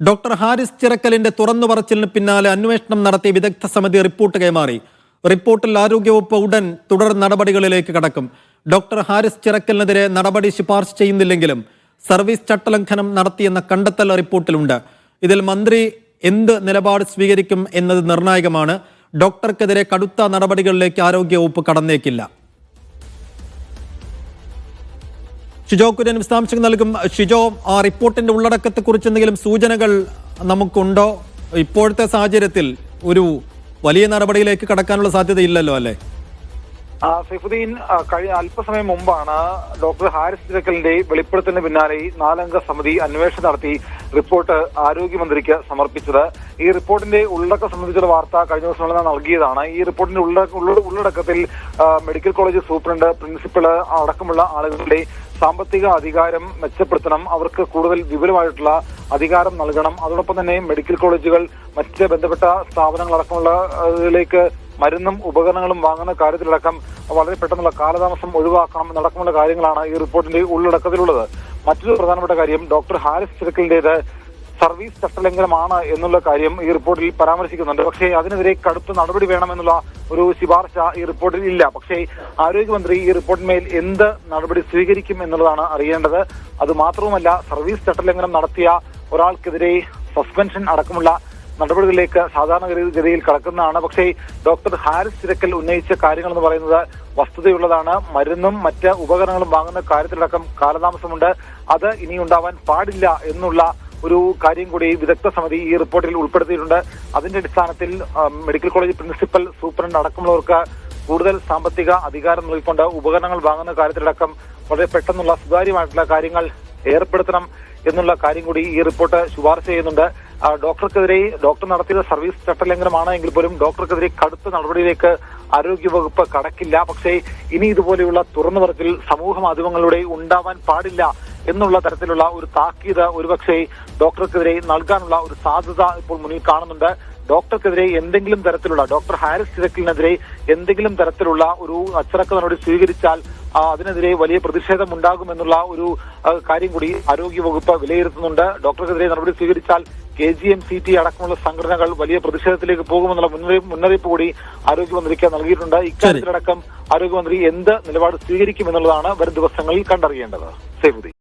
Doctor Haris ചിറക്കലിന്റെ തുറന്നു പറച്ചിലിന് പിന്നാലെ അന്വേഷണം നടത്തിയ വിദഗ്ധ സമിതി റിപ്പോർട്ട് കൈമാറി. റിപ്പോർട്ടിൽ ആരോഗ്യവകുപ്പ് ഉടൻ തുടർ നടപടികളിലേക്ക് കടക്കും. ഡോക്ടർ ഹാരിസ് ചിറക്കലിനെതിരെ നടപടി ശുപാർശ ചെയ്യുന്നില്ലെങ്കിലും സർവീസ് ചട്ടലംഘനം നടത്തിയെന്ന കണ്ടെത്തൽ റിപ്പോർട്ടിലുണ്ട്. ഇതിൽ മന്ത്രി എന്ത് നിലപാട് സ്വീകരിക്കും എന്നത് നിർണായകമാണ്. ഡോക്ടർക്കെതിരെ കടുത്ത നടപടികളിലേക്ക് ആരോഗ്യവകുപ്പ് കടന്നേക്കില്ല. ഷിജോ കുര്യൻ വിശദാംശങ്ങൾ നൽകും. ഷിജോ ആ റിപ്പോർട്ടിന്റെ ഉള്ളടക്കത്തെക്കുറിച്ച് എന്തെങ്കിലും സൂചനകൾ നമുക്കുണ്ടോ? ഇപ്പോഴത്തെ സാഹചര്യത്തിൽ ഒരു വലിയ നടപടിയിലേക്ക് കടക്കാനുള്ള സാധ്യതയില്ലല്ലോ അല്ലേ? സൈഫുദ്ദീൻ കഴിഞ്ഞ അല്പസമയം മുമ്പാണ് ഡോക്ടർ ഹാരിസ് തിരക്കലിന്റെ വെളിപ്പെടുത്തലിന് പിന്നാലെ നാലംഗ സമിതി അന്വേഷണം നടത്തി റിപ്പോർട്ട് ആരോഗ്യമന്ത്രിക്ക് സമർപ്പിച്ചത്. ഈ റിപ്പോർട്ടിന്റെ ഉള്ളടക്കം സംബന്ധിച്ചുള്ള വാർത്ത കഴിഞ്ഞ ദിവസം നൽകിയതാണ്. ഈ റിപ്പോർട്ടിന്റെ ഉള്ള- ഉള്ള- ഉള്ളടക്കത്തിൽ മെഡിക്കൽ കോളേജ് സൂപ്രണ്ട് പ്രിൻസിപ്പൾ അടക്കമുള്ള ആളുകളുടെ സാമ്പത്തിക അധികാരം മെച്ചപ്പെടുത്തണം അവർക്ക് കൂടുതൽ വിപുലമായിട്ടുള്ള അധികാരം നൽകണം. അതോടൊപ്പം തന്നെ മെഡിക്കൽ കോളേജുകൾ മറ്റ് ബന്ധപ്പെട്ട സ്ഥാപനങ്ങളടക്കമുള്ള അതിലേക്ക് മരുന്നും ഉപകരണങ്ങളും വാങ്ങുന്ന കാര്യത്തിലടക്കം വളരെ പെട്ടെന്നുള്ള കാലതാമസം ഒഴിവാക്കണം എന്നടക്കമുള്ള കാര്യങ്ങളാണ് ഈ റിപ്പോർട്ടിന്റെ ഉള്ളടക്കത്തിലുള്ളത്. മറ്റൊരു പ്രധാനപ്പെട്ട കാര്യം ഡോക്ടർ ഹാരിസ് ചിറക്കലിന്റേത് സർവീസ് ചട്ടലംഘനമാണ് എന്നുള്ള കാര്യം ഈ റിപ്പോർട്ടിൽ പരാമർശിക്കുന്നുണ്ട്. പക്ഷേ അതിനെതിരെ കടുത്ത നടപടി വേണമെന്നുള്ള ഒരു ശുപാർശ ഈ റിപ്പോർട്ടിൽ ഇല്ല. പക്ഷേ ആരോഗ്യമന്ത്രി ഈ റിപ്പോർട്ടിന്മേൽ എന്ത് നടപടി സ്വീകരിക്കും എന്നുള്ളതാണ് അറിയേണ്ടത്. അത് മാത്രവുമല്ല സർവീസ് ചട്ടലംഘനം നടത്തിയ ഒരാൾക്കെതിരെ സസ്പെൻഷൻ അടക്കമുള്ള നടപടികളിലേക്ക് സാധാരണ ഗതിയിൽ കടക്കുന്നതാണ്. പക്ഷേ ഡോക്ടർ ഹാരിസ് തിരക്കൽ ഉന്നയിച്ച കാര്യങ്ങൾ എന്ന് പറയുന്നത് വസ്തുതയുള്ളതാണ്. മരുന്നും മറ്റ് ഉപകരണങ്ങളും വാങ്ങുന്ന കാര്യത്തിലടക്കം കാലതാമസമുണ്ട്. അത് ഇനി ഉണ്ടാവാൻ പാടില്ല എന്നുള്ള ഒരു കാര്യം കൂടി വിദഗ്ധ സമിതി ഈ റിപ്പോർട്ടിൽ ഉൾപ്പെടുത്തിയിട്ടുണ്ട്. അതിന്റെ അടിസ്ഥാനത്തിൽ മെഡിക്കൽ കോളേജ് പ്രിൻസിപ്പൽ സൂപ്രണ്ട് അടക്കമുള്ളവർക്ക് കൂടുതൽ സാമ്പത്തിക അധികാരം നൽകിക്കൊണ്ട് ഉപകരണങ്ങൾ വാങ്ങുന്ന കാര്യത്തിലടക്കം വളരെ പെട്ടെന്നുള്ള സുതാര്യമായിട്ടുള്ള കാര്യങ്ങൾ ഏർപ്പെടുത്തണം എന്നുള്ള കാര്യം കൂടി ഈ റിപ്പോർട്ട് ശുപാർശ ചെയ്യുന്നുണ്ട്. ഡോക്ടർക്കെതിരെ ഡോക്ടർ നടത്തിയത് സർവീസ് ചട്ടലംഘനമാണ് എങ്കിൽ പോലും ഡോക്ടർക്കെതിരെ കടുത്ത നടപടിയിലേക്ക് ആരോഗ്യവകുപ്പ് കടക്കില്ല. പക്ഷേ ഇനി ഇതുപോലെയുള്ള തുറന്നു പറച്ചിൽ സമൂഹ മാധ്യമങ്ങളിലൂടെ ഉണ്ടാവാൻ പാടില്ല എന്നുള്ള തരത്തിലുള്ള ഒരു താക്കീത് ഒരുപക്ഷെ ഡോക്ടർക്കെതിരെ നൽകാനുള്ള ഒരു സാധ്യത ഇപ്പോൾ മുന്നിൽ കാണുന്നുണ്ട്. ഡോക്ടർക്കെതിരെ എന്തെങ്കിലും തരത്തിലുള്ള ഡോക്ടർ ഹാരിസ് തിരക്കിലിനെതിരെ എന്തെങ്കിലും തരത്തിലുള്ള ഒരു അച്ചടക്ക നടപടി സ്വീകരിച്ചാൽ അതിനെതിരെ വലിയ പ്രതിഷേധം ഉണ്ടാകുമെന്നുള്ള ഒരു കാര്യം കൂടി ആരോഗ്യവകുപ്പ് വിലയിരുത്തുന്നുണ്ട്. ഡോക്ടർക്കെതിരെ നടപടി സ്വീകരിച്ചാൽ K G M C T അടക്കമുള്ള സംഘടനകൾ വലിയ പ്രതിഷേധത്തിലേക്ക് പോകുമെന്നുള്ള മുന്നറിയിപ്പ് മുന്നറിയിപ്പ് കൂടി ആരോഗ്യമന്ത്രിക്ക് നൽകിയിട്ടുണ്ട്. ഇക്കാര്യത്തിലടക്കം ആരോഗ്യമന്ത്രി എന്ത് നിലപാട് സ്വീകരിക്കുമെന്നുള്ളതാണ് വരും ദിവസങ്ങളിൽ കണ്ടറിയേണ്ടത്. സേഫുദ്ദീൻ